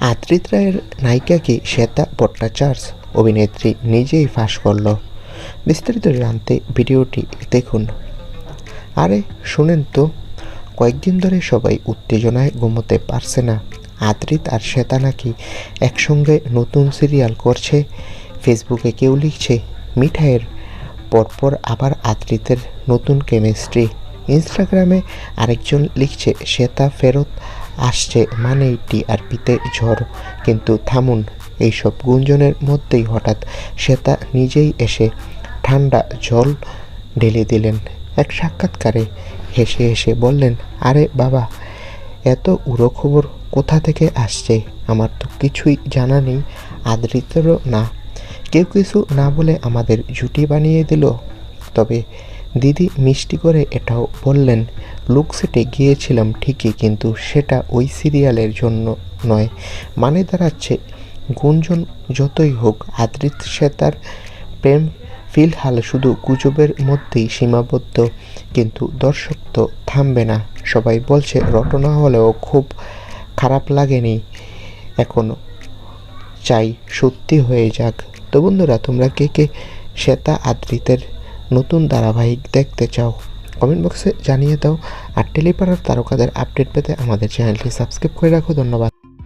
আদ্রিত রায়ের নায়িকাকে শ্বেতা ভট্টাচার্য অভিনেত্রী নিজেই ফাঁস করল। বিস্তারিত জানতে ভিডিওটি দেখুন। আরে, শুনেন তো, কয়েকদিন ধরে সবাই উত্তেজনায় ঘুমোতে পারছে না। আদ্রিত আর শ্বেতা নাকি একসঙ্গে নতুন সিরিয়াল করছে, ফেসবুকে কেউ লিখছে, মিঠাইয়ের পরপর আবার আদ্রিতের নতুন কেমিস্ট্রি। ইনস্টাগ্রামে আরেকজন লিখছে, শ্বেতা ফেরত আসছে মানেই টিআরপিতে ঝড়। কিন্তু থামুন, এইসব গুঞ্জনের মধ্যেই হঠাৎ শ্বেতা নিজেই এসে ঠান্ডা জল ঢেলে দিলেন। এক সাক্ষাৎকারে হেসে হেসে বললেন, আরে বাবা, এত উড়ো খবর কোথা থেকে আসছে? আমার তো কিছুই জানা নেই, আদৃতেরও না। কেউ কিছু না বলে আমাদের জুটি বানিয়ে দিল। তবে দিদি মিষ্টি করে এটাও বললেন লুক সেটে গিয়েছিলাম ঠিকই, কিন্তু সেটা ওই সিরিয়ালের জন্য নয়। মানে দাঁড়াচ্ছে, গুঞ্জন যতই হোক আদৃত শ্বেতার প্রেম ফিলহাল শুধু গুজবের মধ্যেই সীমাবদ্ধ, কিন্তু দর্শক তো থামবে না। সবাই বলছে, রটনা হলেও খুব খারাপ লাগেনি। এখনও চাই সত্যি হয়ে যাক। তো বন্ধুরা, তোমরা কে কে শ্বেতা আদ্রিতের নতুন ধারাবাহিক দেখতে চাও? কমেন্ট বক্সে জানিয়ে দাও। আর টেলিপাড়ার তারকাদের আপডেট পেতে আমাদের চ্যানেলটি সাবস্ক্রাইব করে রাখো। ধন্যবাদ।